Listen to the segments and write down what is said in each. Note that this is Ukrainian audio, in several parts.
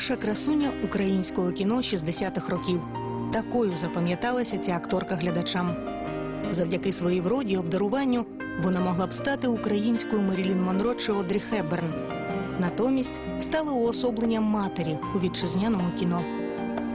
Перша красуня українського кіно 60-х років. Такою запам'яталася ця акторка глядачам. Завдяки своїй вроді обдаруванню вона могла б стати українською Мерілін Монро чи Одрі Хеберн. Натомість стала уособленням матері у вітчизняному кіно.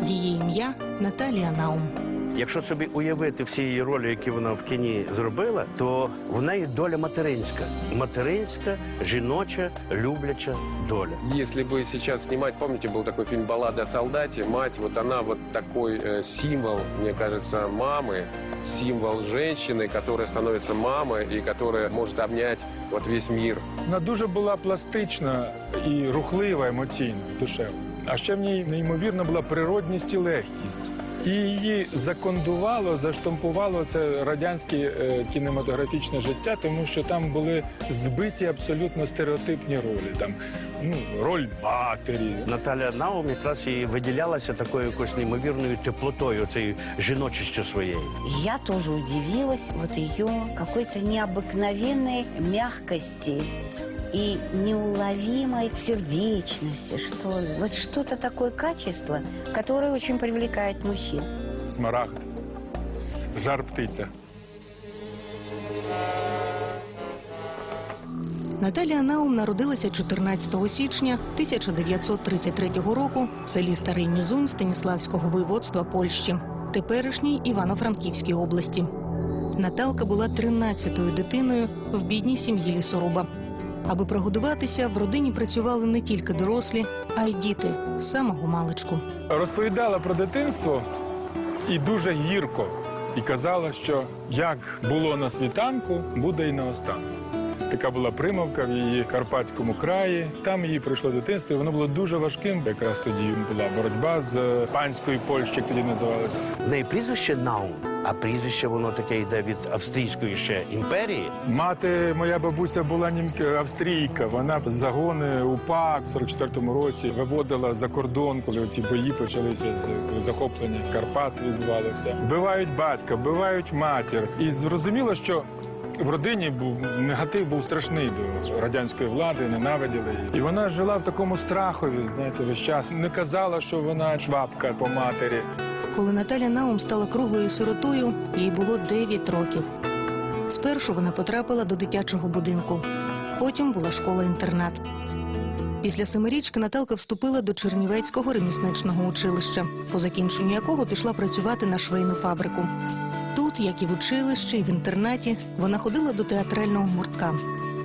Її ім'я Наталія Наум. Якщо собі уявити всі її ролі, які вона в кіні зробила, то в неї доля материнська. Материнська, жіноча, любляча доля. Если бы сейчас снимать, помните, был такой фильм «Баллада о солдате», мать, вот она вот такой э, символ, мне кажется, мамы, символ женщины, которая становится мамой и которая может обнять вот весь мир. Вона дуже була пластична і рухлива емоційно, душевно. А ще в ній неймовірна була природність і легкість. І її закондувало, заштампувало це радянське е, кінематографічне життя, тому що там були збиті абсолютно стереотипні ролі. Там ну, роль матері, Наталя Наум якраз і виділялася такою якоюсь неймовірною теплотою, цією жіночістю своєю. Я тоже удивилась вот ее какой-то необыкновенной мягкости и неуловимой сердечности, что ли. Вот что-то такое качество, которое очень привлекает мужчин. смарагд, жар птиця. Наталія Наум народилася 14 січня 1933 року в селі Старий Мізунь Станіславського воєводства Польщі, теперішній Івано-Франківській області. Наталка була 13-ю дитиною в бідній сім'ї лісоруба. Аби прогодуватися, в родині працювали не тільки дорослі, а й діти з самого маличку. Розповідала про дитинство і дуже гірко. І казала, що як було на світанку, буде і на останку. Така була примовка в її Карпатському краї. Там її пройшло дитинство. і Воно було дуже важким. Якраз тоді була боротьба з панською Польщі, як тоді називалося. В неї прізвище Наум, а прізвище воно таке йде від австрійської ще імперії. Мати, моя бабуся була німка австрійка. Вона з загони УПА в 44-му році виводила за кордон, коли ці бої почалися з захоплення Карпат відбувалося. Вбивають батька, вбивають матір. І зрозуміло, що. В родині був негатив був страшний до радянської влади, ненавиділи її. І вона жила в такому страхові, знаєте, весь час. Не казала, що вона швабка по матері. Коли Наталя Наум стала круглою сиротою, їй було 9 років. Спершу вона потрапила до дитячого будинку, потім була школа-інтернат. Після семирічки Наталка вступила до Чернівецького ремісничного училища, по закінченню якого пішла працювати на швейну фабрику. Тут, як і в училищі, і в інтернаті, вона ходила до театрального гуртка.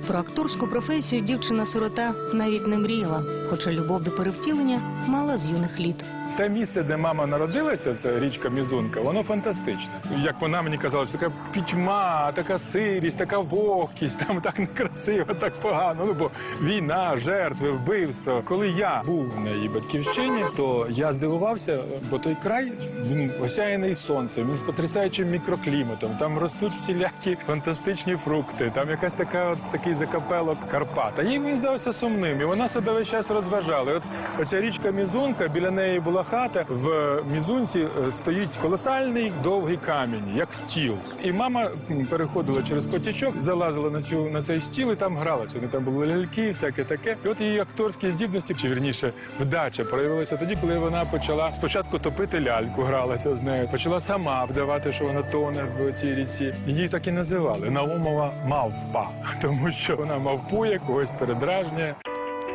Про акторську професію дівчина-сирота навіть не мріяла, хоча любов до перевтілення мала з юних літ. Те місце, де мама народилася, це річка Мізунка, воно фантастичне. Як вона мені казала, що така пітьма, така сирість, така вогкість, там так некрасиво, так погано. Ну бо війна, жертви, вбивства. Коли я був на її батьківщині, то я здивувався, бо той край він осяяний сонцем, він з потрясаючим мікрокліматом. Там ростуть всілякі фантастичні фрукти. Там якась така от такий закапелок Карпат. А їй він здався сумним, і вона себе весь час розважала. І От оця річка Мізунка, біля неї була хата. В Мізунці е, стоїть колосальний довгий камінь, як стіл. І мама переходила через потічок, залазила на цю на цей стіл і там гралася. Вони там були ляльки, всяке таке. І от її акторські здібності, чи вірніше, вдача проявилася тоді, коли вона почала спочатку топити ляльку, гралася з нею, почала сама вдавати, що вона тоне в цій ріці. Її так і називали Наумова мавпа, тому що вона мавпує, когось передражнює.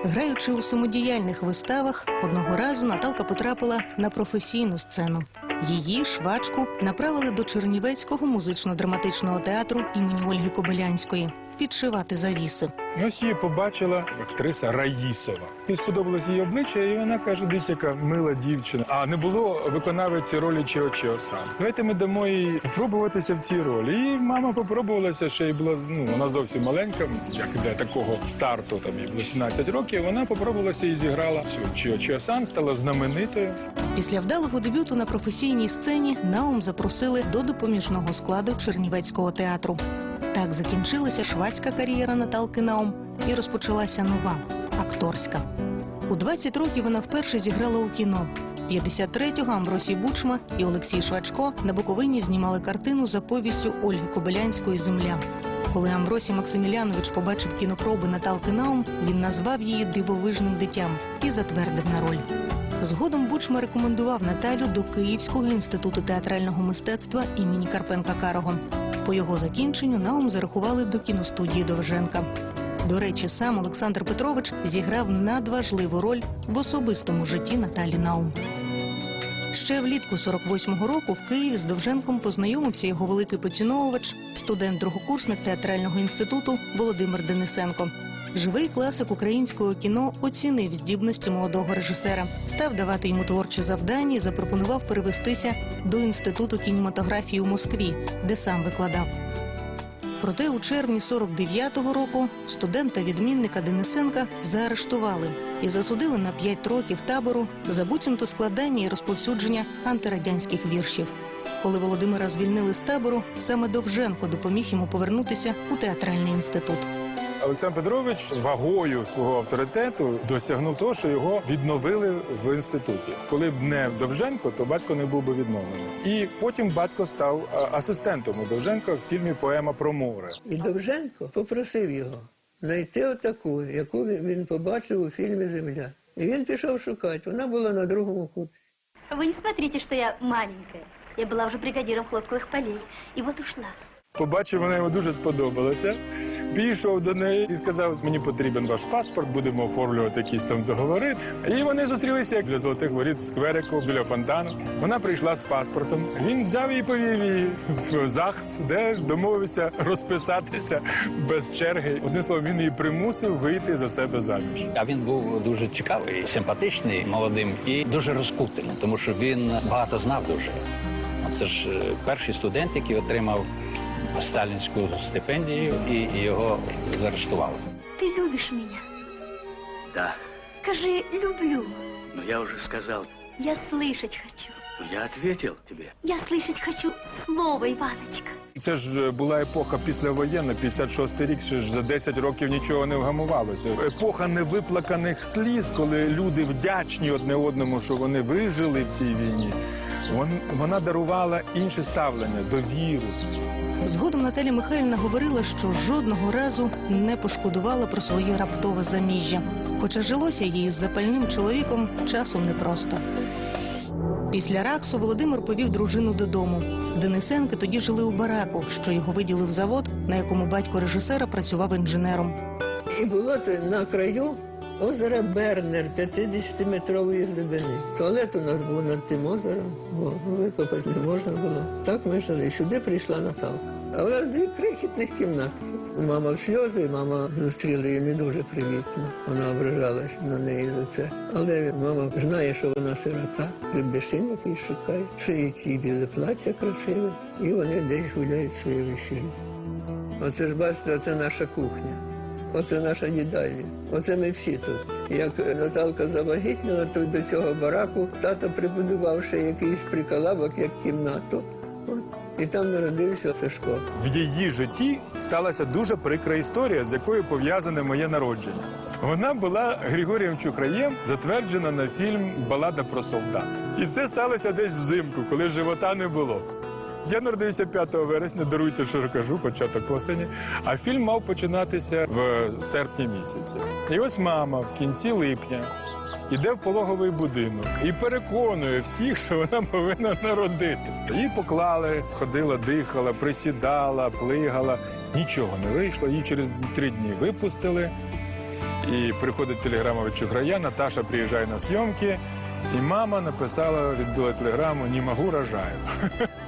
Граючи у самодіяльних виставах, одного разу Наталка потрапила на професійну сцену. Її швачку направили до Чернівецького музично-драматичного театру імені Ольги Кобилянської підшивати завіси. Ось її побачила актриса Раїсова. Їй сподобалось її обличчя, і вона каже: дивіться, яка мила дівчина. А не було виконавиці ролі Чіо Чіо сам. Давайте ми дамо їй спробуватися в цій ролі. І мама попробувалася, ще й була ну, вона зовсім маленька, як для такого старту, там їй було 17 років. Вона попробувалася і зіграла цю Чіо Чіо Сан, стала знаменитою. Після вдалого дебюту на професійній сцені Наум запросили до допоміжного складу Чернівецького театру. Так закінчилася швадська кар'єра Наталки Наум і розпочалася нова акторська. У 20 років вона вперше зіграла у кіно. 53-го Амбросій Бучма і Олексій Швачко на Буковині знімали картину за повістю Ольги Кобилянської Земля. Коли Амбросій Максимілянович побачив кінопроби Наталки Наум, він назвав її дивовижним дитям і затвердив на роль. Згодом Бучма рекомендував Наталю до Київського інституту театрального мистецтва імені Карпенка Карого. По його закінченню Наум зарахували до кіностудії Довженка. До речі, сам Олександр Петрович зіграв надважливу роль в особистому житті Наталі Наум. Ще влітку 48-го року в Києві з Довженком познайомився його великий поціновувач, студент-другокурсник театрального інституту Володимир Денисенко. Живий класик українського кіно оцінив здібності молодого режисера, став давати йому творчі завдання і запропонував перевестися до інституту кінематографії у Москві, де сам викладав. Проте у червні 49-го року студента-відмінника Денисенка заарештували і засудили на 5 років табору за буцімто складання і розповсюдження антирадянських віршів. Коли Володимира звільнили з табору, саме Довженко допоміг йому повернутися у театральний інститут. Олександр Петрович вагою свого авторитету досягнув того, що його відновили в інституті. Коли б не Довженко, то батько не був би відновлений. І потім батько став а, асистентом у Довженка в фільмі Поема про море. І Довженко попросив його знайти отаку, яку він він побачив у фільмі Земля. І він пішов шукати. Вона була на другому кутці. Вы не смотрите, что я маленькая. Я была уже бригадиром хлопковых полей. И вот ушла. Побачив, вона йому дуже сподобалася. Підійшов до неї і сказав: мені потрібен ваш паспорт, будемо оформлювати якісь там договори. І вони зустрілися біля золотих воріт в скверику, біля фонтану. Вона прийшла з паспортом. Він взяв і повів її в ЗАГС, де домовився розписатися без черги. Одним словом, він її примусив вийти за себе заміж. А він був дуже цікавий, симпатичний, молодим і дуже розкутий, тому що він багато знав дуже. Це ж е, перший студент, який отримав сталінську стипендію, і і його заарештували. Ты любишь меня? Да, Скажи, люблю. но я уже сказал, Я слышать хочу. я ответил тебе. Я слышать хочу слово, Иваночка. Це ж була епоха післявоєнна, 56-й рік, ще ж за 10 років нічого не вгамувалося. Епоха невиплаканих сліз, коли люди вдячні одне одному, що вони вижили в цій війні. Вон- Вона дарувала інше ставлення, довіру. Згодом Наталя Михайлівна говорила, що жодного разу не пошкодувала про своє раптове заміжжя, хоча жилося їй з запальним чоловіком часом непросто. Після Рахсу Володимир повів дружину додому. Денисенки тоді жили у бараку, що його виділив завод, на якому батько режисера працював інженером. І було це на краю озера Бернер 50-метрової глибини. Туалет у нас був над тим озером, бо викопати не можна було. Так ми жили. Сюди прийшла Наталка. А у нас дві крихітних кімнатки. Мама в сльози, мама зустріла її не дуже привітно. Вона ображалась на неї за це. Але мама знає, що вона сирота, хлібешин якийсь шукає, шиють їй біле плаття красиве, і вони десь гуляють своє весілля. Оце ж бачите, це наша кухня. Оце наша їдальня. Оце ми всі тут. Як Наталка завагітніла, то до цього бараку тато прибудував ще якийсь приколабок, як кімнату. І там народився Сашко. В її житті сталася дуже прикра історія, з якою пов'язане моє народження. Вона була Григорієм Чухраєм затверджена на фільм Балада про солдата. І це сталося десь взимку, коли живота не було. Я народився 5 вересня, даруйте, що кажу, початок осені. А фільм мав починатися в серпні місяці. І ось мама в кінці липня іде в пологовий будинок і переконує всіх, що вона повинна народити. Її поклали, ходила, дихала, присідала, плигала. Нічого не вийшло. Її через три дні випустили. І приходить телеграма від Чуграя, Наташа приїжджає на зйомки, і мама написала, відбила телеграму «Не можу, рожаю».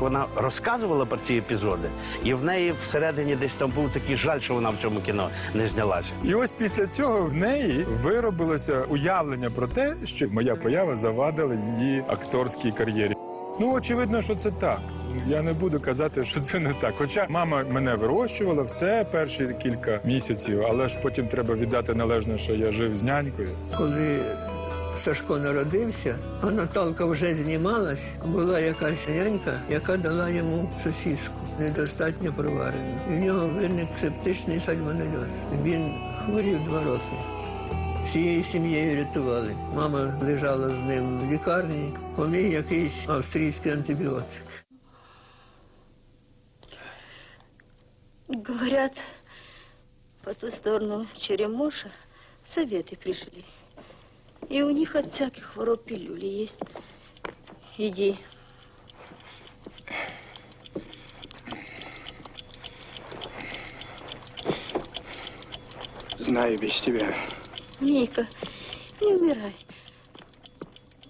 Вона розказувала про ці епізоди, і в неї всередині десь там був такий жаль, що вона в цьому кіно не знялася. І ось після цього в неї виробилося уявлення про те, що моя поява завадила її акторській кар'єрі. Ну, очевидно, що це так. Я не буду казати, що це не так. Хоча мама мене вирощувала все перші кілька місяців, але ж потім треба віддати належне, що я жив з нянькою. Коли Сашко народився, а Наталка вже знімалась, була якась нянька, яка дала йому сосіску, недостатньо проварену. В нього виник септичний сальмонельоз. Він хворів два роки. Всією сім'єю рятували. Мама лежала з ним в лікарні, коли якийсь австрійський антибіотик. Говорят, по ту сторону Черемоша советы пришли. И у них от всяких хвороб пилюли есть. Иди. Знаю без тебя. Мика, не умирай.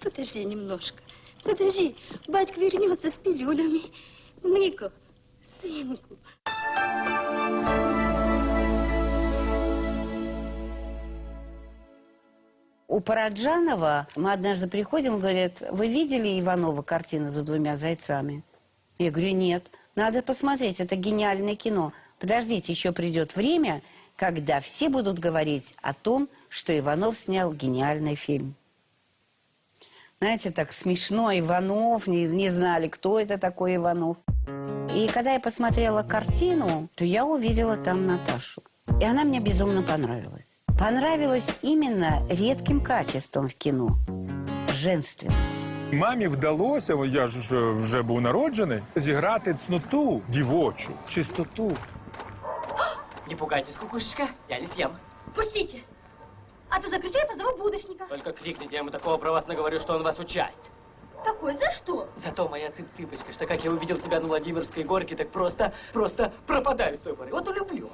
Подожди немножко. Подожди, батька вернется с пилюлями. Мико, сынку. У Параджанова мы однажды приходим, говорят, вы видели Иванова картину «За двумя зайцами»? Я говорю, нет. Надо посмотреть, это гениальное кино. Подождите, еще придет время, когда все будут говорить о том, что Иванов снял гениальный фильм. Знаете, так смешно, Иванов, не, не знали, кто это такой Иванов. И когда я посмотрела картину, то я увидела там Наташу. И она мне безумно понравилась. Понравилась именно редким качеством в кино – женственность. Мамі вдалося, о, я ж е, вже був народжений, зіграти цноту дівочу, чистоту. Не пугайтесь, кукушечка, я не съем. Пустите. А то закричу, я позову будущника. Только крикните, я ему такого про вас наговорю, что он вас участь. Какой? За что? Зато моя цып-цыпочка, что как я увидел тебя на Владимирской горке, так просто, просто пропадаю с той поры. Вот улюблю.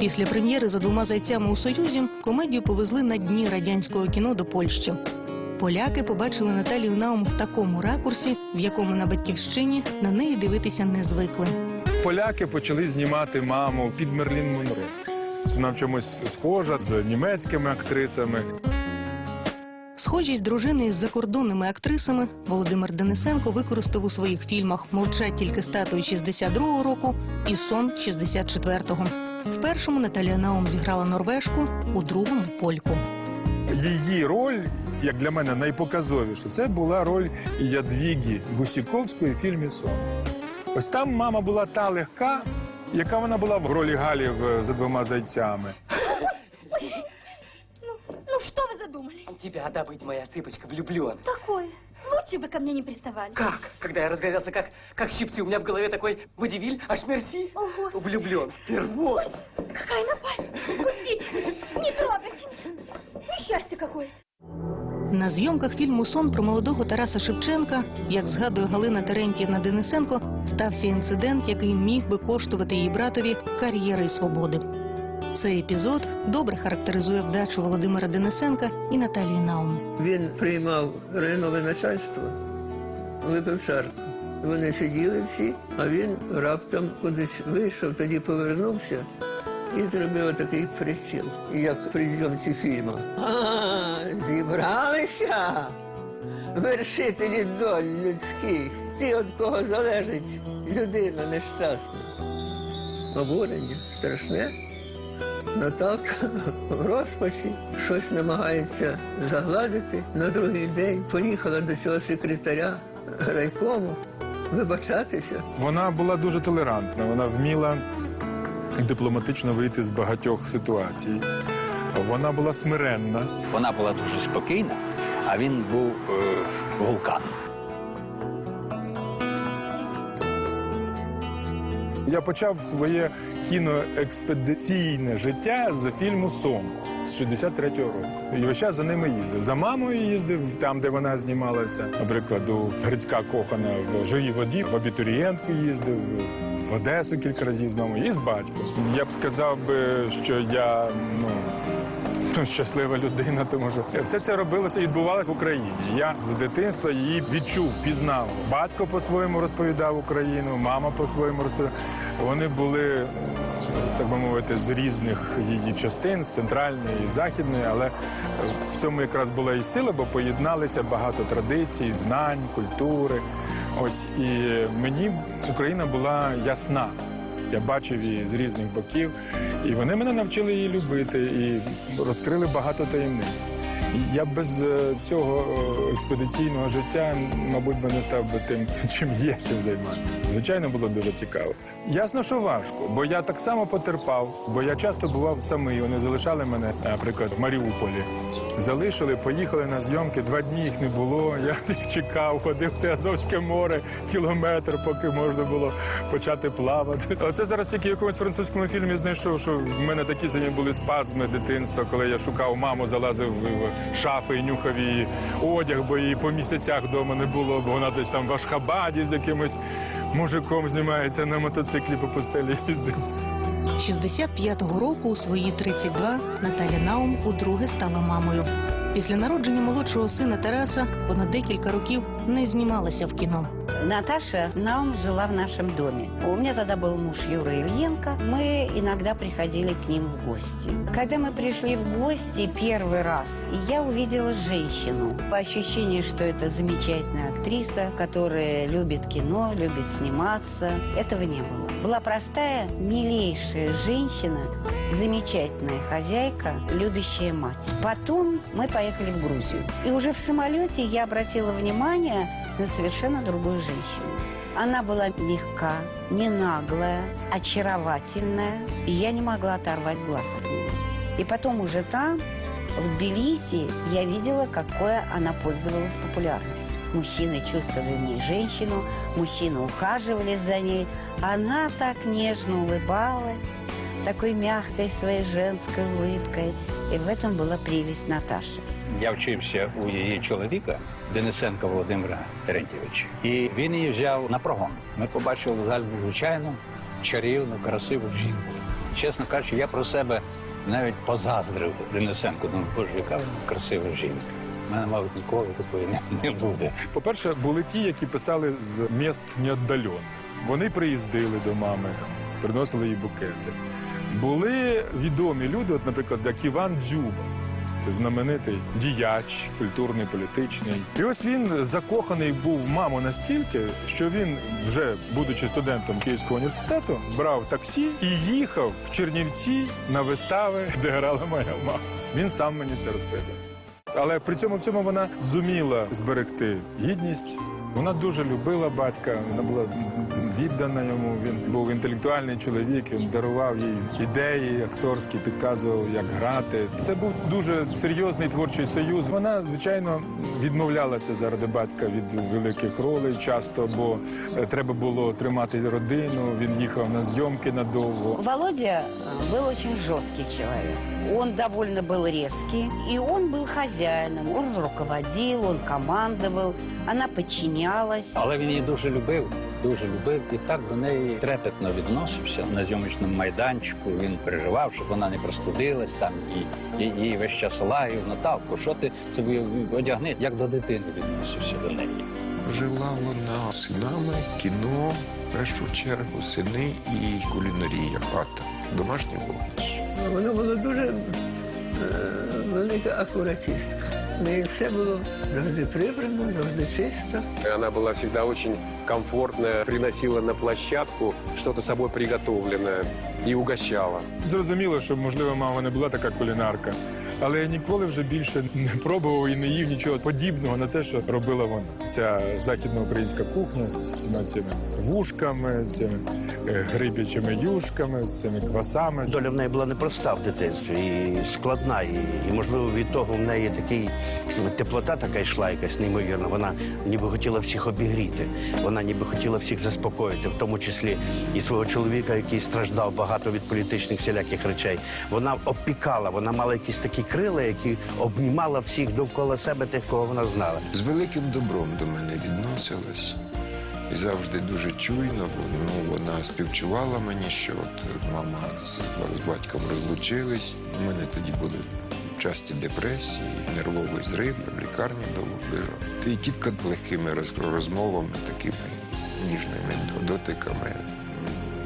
Після прем'єри за двома зайцями у Союзі комедію повезли на дні радянського кіно до Польщі. Поляки побачили Наталію Наум в такому ракурсі, в якому на батьківщині на неї дивитися не звикли. Поляки почали знімати маму під Мерлін Монро. Вона в чомусь схожа з німецькими актрисами. Схожість дружини із закордонними актрисами Володимир Денисенко використав у своїх фільмах Мовчать тільки статуї 62-го року і Сон 64-го. В першому Наталія Наум зіграла норвежку, у другому польку. Її роль, як для мене, найпоказовіша. Це була роль Ядвігі Гусіковської в фільмі Сон. Ось там мама була та легка, яка вона була в ролі Галі в за двома зайцями. Ну, что вы задумали? Тебя добыть, моя цыпочка, влюблен. Такое. Лучше бы ко мне не приставали. Как? Когда я разгорелся, как, как щипцы, у меня в голове такой водевиль, аж мерси. О, Господи. Влюблен впервой. Какая напасть! Пустите! Не трогайте! Несчастье какое-то! На зйомках фільму Сон про молодого Тараса Шевченка, як згадує Галина Терентьєвна Денисенко, стався інцидент, який міг би коштувати її братові кар'єри і свободи. Цей епізод добре характеризує вдачу Володимира Денисенка і Наталії Наум. Він приймав районове начальство, випив чарку. Вони сиділи всі, а він раптом кудись вийшов, тоді повернувся і зробив такий приціл, як при зйомці фільму. А, зібралися вершителі доль людських. Ти від кого залежить людина нещасна. Обурення страшне. Ну так, в розпачі щось намагається загладити. На другий день поїхала до цього секретаря райкому вибачатися. Вона була дуже толерантна, вона вміла дипломатично вийти з багатьох ситуацій. Вона була смиренна. Вона була дуже спокійна, а він був е, вулкан. Я почав своє кіноекспедиційне життя з фільму Сом з 63-го року. І весь час за ними їздив. За мамою їздив там, де вона знімалася. Наприклад, у Грицька Кохана в живій воді, в абітурієнтку їздив. В Одесу кілька разів з мамою і з батьком. Я б сказав що я ну Ну, щаслива людина, тому що все це робилося і відбувалося в Україні. Я з дитинства її відчув, пізнав. Батько по-своєму розповідав Україну, мама по-своєму розповідала. Вони були, так би мовити, з різних її частин, з центральної і західної, але в цьому якраз була і сила, бо поєдналися багато традицій, знань, культури. Ось і мені Україна була ясна. Я бачив її з різних боків, і вони мене навчили її любити і розкрили багато таємниць. Я без е, цього е, експедиційного життя, мабуть, би не став би тим, чим є, чим займаюся. Звичайно, було дуже цікаво. Ясно, що важко, бо я так само потерпав, бо я часто бував самий. Вони залишали мене, наприклад, в Маріуполі. Залишили, поїхали на зйомки. Два дні їх не було. Я їх чекав, ходив в Азовське море, кілометр, поки можна було почати плавати. зараз тільки в якомусь французькому фільмі знайшов, що в мене такі самі були спазми дитинства, коли я шукав маму, залазив в шафи і нюхав її одяг, бо її по місяцях вдома не було, бо вона десь там в Ашхабаді з якимось мужиком знімається на мотоциклі по пустелі їздить. 65-го року у свої 32 Наталя Наум удруге стала мамою. Після народження молодшого сина Тараса вона декілька років не знімалася в кіно. Наташа Наум жила в нашем доме. У меня тогда был муж Юра Ильенко. Мы иногда приходили к ним в гости. Когда мы пришли в гости первый раз, я увидела женщину. Ощущение, что это замечательная актриса, которая любит кино, любит сниматься. Этого не было. Была простая, милейшая женщина, замечательная хозяйка, любящая мать. Потом мы поехали в Грузию. И уже в самолете я обратила внимание на совершенно другую женщину. Она была мягка, не наглая, очаровательная, и я не могла оторвать глаз от нее. И потом уже там, в Тбилиси, я видела, какое она пользовалась популярностью. Мужчины чувствовали в ней женщину, мужчины ухаживали за ней. Она так нежно улыбалась, такой мягкой своей женской улыбкой. И в этом была прелесть Наташи. Я вчився у її чоловіка Денисенка Володимира Терентьєвича. І він її взяв на прогон. Ми побачили взагалі звичайну, чарівну, красиву жінку. Чесно кажучи, я про себе навіть позаздрив Денисенку. Думаю, боже, яка вона красива жінка. У мене, мабуть, ніколи такої не, буде. По-перше, були ті, які писали з міст неотдалених. Вони приїздили до мами, там, приносили їй букети. Були відомі люди, от, наприклад, як Іван Дзюба. Знаменитий діяч, культурний, політичний. І ось він закоханий був в маму настільки, що він, вже будучи студентом Київського університету, брав таксі і їхав в Чернівці на вистави, де грала моя мама. Він сам мені це розповідав. Але при цьому всьому вона зуміла зберегти гідність. Вона дуже любила батька, вона була віддана йому. Він був інтелектуальний чоловік, він дарував їй ідеї акторські, підказував, як грати. Це був дуже серйозний творчий союз. Вона, звичайно, відмовлялася заради батька від великих ролей часто, бо е, треба було тримати родину. Він їхав на зйомки надовго. Володя э, был очень жесткий человек. Он довольно был резкий, и он был хозяином. Он руководил, он командовал, она подчинялась. Але він її дуже любив, дуже любив і так до неї трепетно відносився на зйомочному майданчику. Він переживав, щоб вона не простудилась там і, і, і весь час лаяв. Наталко, що ти собі одягни? Як до дитини відносився до неї. Жила вона синами, кіно, в першу чергу, сини і кулінарія, хата, домашня вогнище. Вона була дуже е, велика акуратистка. В неї все было завжди прибрано, завжди чисто. Она была всегда очень комфортная, приносила на площадку что-то собой приготовленное и угощала. Зрозуміло, що можливо мама не була така кулінарка. Але я ніколи вже більше не пробував і не їв нічого подібного на те, що робила вона. Ця західноукраїнська кухня з цими вушками, цими е, грибячими юшками, з цими квасами. Доля в неї була непроста в дитинстві і складна. І, і можливо, від того в неї такий теплота така йшла, якась неймовірна. Вона ніби хотіла всіх обігріти. Вона ніби хотіла всіх заспокоїти, в тому числі і свого чоловіка, який страждав багато від політичних всіляких речей. Вона опікала, вона мала якісь такі крила, які обнімала всіх довкола себе, тих, кого вона знала. З великим добром до мене відносилась. І завжди дуже чуйно, ну, вона співчувала мені, що от мама з, з батьком розлучились. У мене тоді були часті депресії, нервовий зрив, в лікарні довго лежав. І тітка легкими роз- розмовами, такими ніжними дотиками м,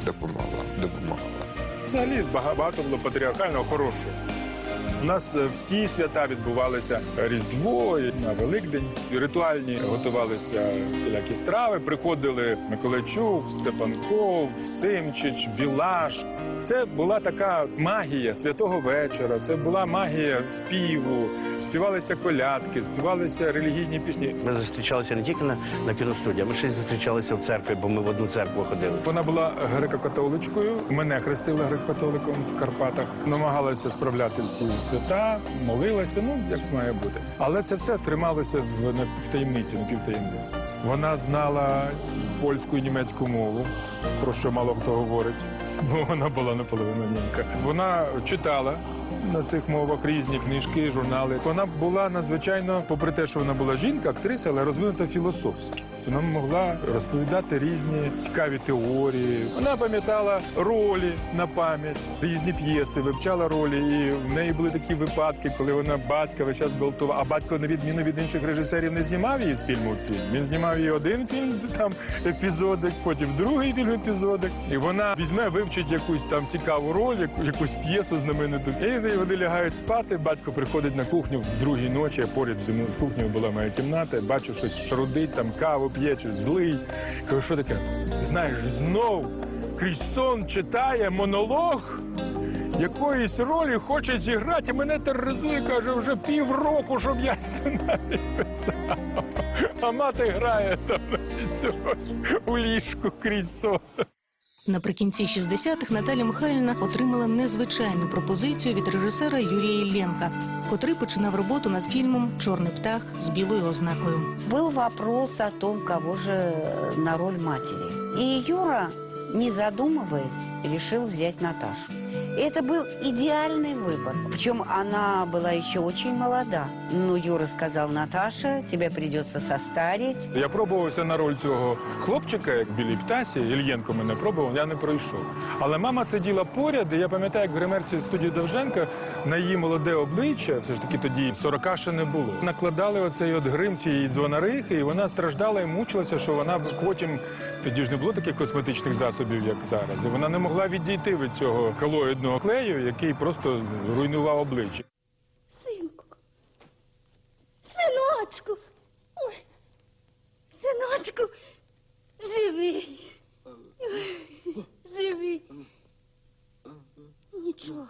допомогла. допомагала. Взагалі багато було патріархального хорошого. У нас е, всі свята відбувалися Різдво на Великдень. І ритуальні готувалися всілякі страви. Приходили Миколайчук, Степанков, Симчич, Білаш. Це була така магія святого вечора. Це була магія співу. Співалися колядки, співалися релігійні пісні. Ми зустрічалися не тільки на, на кіностудії, а ми ще й зустрічалися в церкві, бо ми в одну церкву ходили. Вона була греко-католичкою. Мене хрестили греко-католиком в Карпатах. Намагалася справляти всі свята, молилася, ну як має бути. Але це все трималося в, в таємниці, напівтаємниці. Вона знала польську і німецьку мову, про що мало хто говорить, бо вона була наполовину німка. Вона читала на цих мовах різні книжки, журнали. Вона була надзвичайно, попри те, що вона була жінка, актриса, але розвинута філософськи. Вона могла розповідати різні цікаві теорії. Вона пам'ятала ролі на пам'ять, різні п'єси, вивчала ролі. І в неї були такі випадки, коли вона батька весь час гвалтувала. А батько, на відміну від інших режисерів, не знімав її з фільму в фільм. Він знімав її один фільм, там епізодик, потім другий фільм епізодик. І вона візьме, вивчить якусь там цікаву роль, яку- якусь п'єсу знамениту. І вони лягають спати. Батько приходить на кухню в другій ночі. а Поряд з кухнею була моя кімната. Бачу, щось шрудить, там каву п'є, чи злий. Кажу, що таке? Знаєш, знов крізь сон читає монолог. Якоїсь ролі хоче зіграти, мене тероризує, каже, вже півроку, щоб я сценарій писав. А мати грає там у ліжку крізь сон. Наприкінці 60-х Наталя Михайлівна отримала незвичайну пропозицію від режисера Юрія Іллєнка, котрий починав роботу над фільмом Чорний птах з білою ознакою. Був вопрос о том, кого же на роль матері. І Юра, не задумываясь, решил взять Наташу. И это был идеальный выбор. Причем она была еще очень молода. Но Юра сказал, Наташа, тебе придется состарить. Я пробувався на роль цього хлопчика, як в білій птасі. Ільєнко мене пробував, я не пройшов. Але мама сиділа поряд, і я пам'ятаю, як в гримерці студії Довженка на її молоде обличчя, все ж таки тоді 40 ще не було. Накладали оцей от грим цієї дзвонарихи, і вона страждала і мучилася, що вона потім тоді ж не було таких косметичних засобів, як зараз. І вона не могла відійти від цього колоїдного клею, який просто руйнував обличчя. Синку. Синочку. Ой. Синочку. Живий. Ой, Живий. Нічого.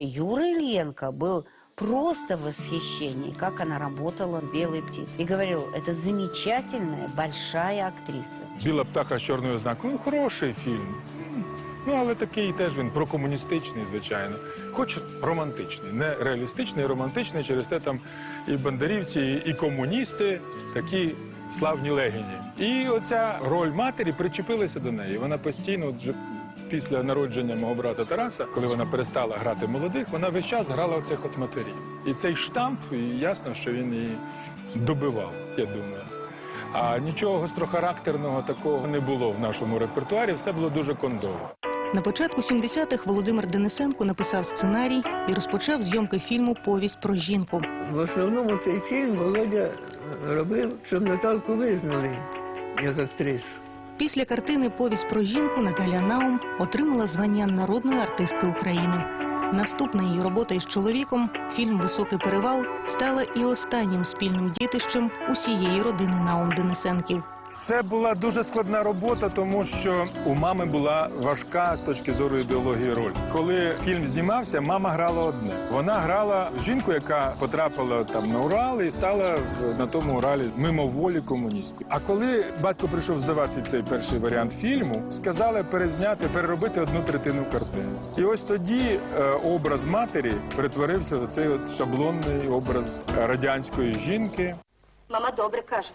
Юра Ильенко был просто в восхищении, как она работала в «Белой птице». И говорил, это замечательная, большая актриса. Біла птаха з чорною ознакою. Ну, хороший фільм. Ну, але такий теж він прокомуністичний, звичайно. Хоч романтичний. Не реалістичний, романтичний. Через те там і бандерівці, і комуністи такі славні легені. І оця роль матері причепилася до неї. Вона постійно, вже після народження мого брата Тараса, коли вона перестала грати молодих, вона весь час грала оцих от матерів. І цей штамп, і ясно, що він її добивав, я думаю. А нічого гострохарактерного такого не було в нашому репертуарі, все було дуже кондово. На початку 70-х Володимир Денисенко написав сценарій і розпочав зйомки фільму Повість про жінку. В основному цей фільм Володя робив, щоб Наталку визнали як актрису. Після картини Повість про жінку Наталя Наум отримала звання народної артистки України. Наступна її робота із чоловіком, фільм Високий перевал, стала і останнім спільним дітищем усієї родини Наум Денисенків. Це була дуже складна робота, тому що у мами була важка з точки зору ідеології роль. Коли фільм знімався, мама грала одне. Вона грала жінку, яка потрапила там на Урал і стала на тому Уралі мимоволі комуністкою. А коли батько прийшов здавати цей перший варіант фільму, сказали перезняти, переробити одну третину картини. І ось тоді е, образ матері перетворився в цей от шаблонний образ радянської жінки. Мама добре каже.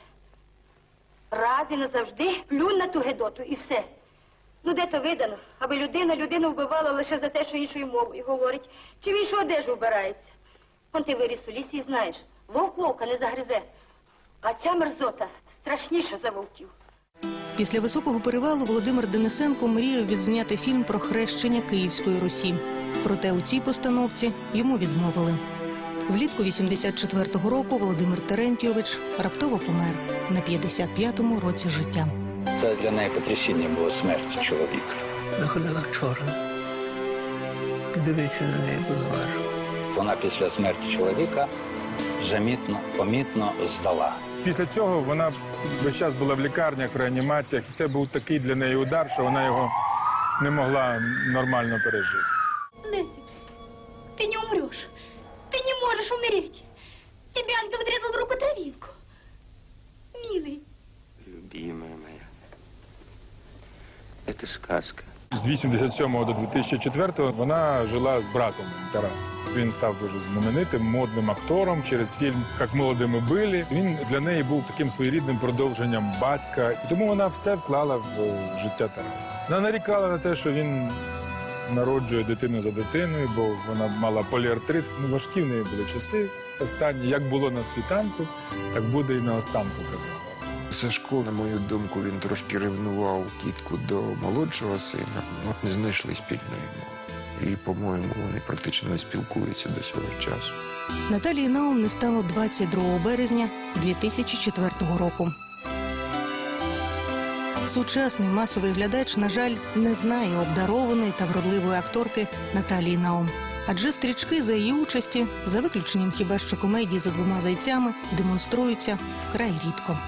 Раз і назавжди плюнь на ту гедоту і все. Ну, де то видано, аби людина людину вбивала лише за те, що іншою мовою говорить, чи в іншу одежу вбирається. Он ти виріс у лісі і знаєш, вовк вовка не загризе. А ця мерзота страшніша за вовків. Після високого перевалу Володимир Денисенко мріяв відзняти фільм про хрещення Київської Русі. Проте у цій постановці йому відмовили. Влітку 84-го року Володимир Терентьович раптово помер на 55-му році життя. Це для неї потрясіння було смерть чоловіка. Виходила чорна. Дивитися на неї було важко. Вона після смерті чоловіка замітно, помітно здала. Після цього вона весь час була в лікарнях, в реанімаціях, і це був такий для неї удар, що вона його не могла нормально пережити. Моя, это сказка. З 87 до 2004 вона жила з братом Тарасом. Він став дуже знаменитим модним актором через фільм Як молоді ми були. Він для неї був таким своєрідним продовженням батька, і тому вона все вклала в життя Тараса. Вона нарікала на те, що він народжує дитину за дитиною, бо вона мала поліартрит. Ну, важкі в неї були часи. Останні, як було на світанку, так буде і на останку казала. Сашко, на мою думку, він трошки ревнував тітку до молодшого сина. От не знайшли спільної мови. І, по-моєму, вони практично не спілкуються до цього часу. Наталії Наум не стало 22 березня 2004 року. Сучасний масовий глядач, на жаль, не знає обдарованої та вродливої акторки Наталії Наум. Адже стрічки за її участі, за виключенням хіба що комедії за двома зайцями, демонструються вкрай рідко.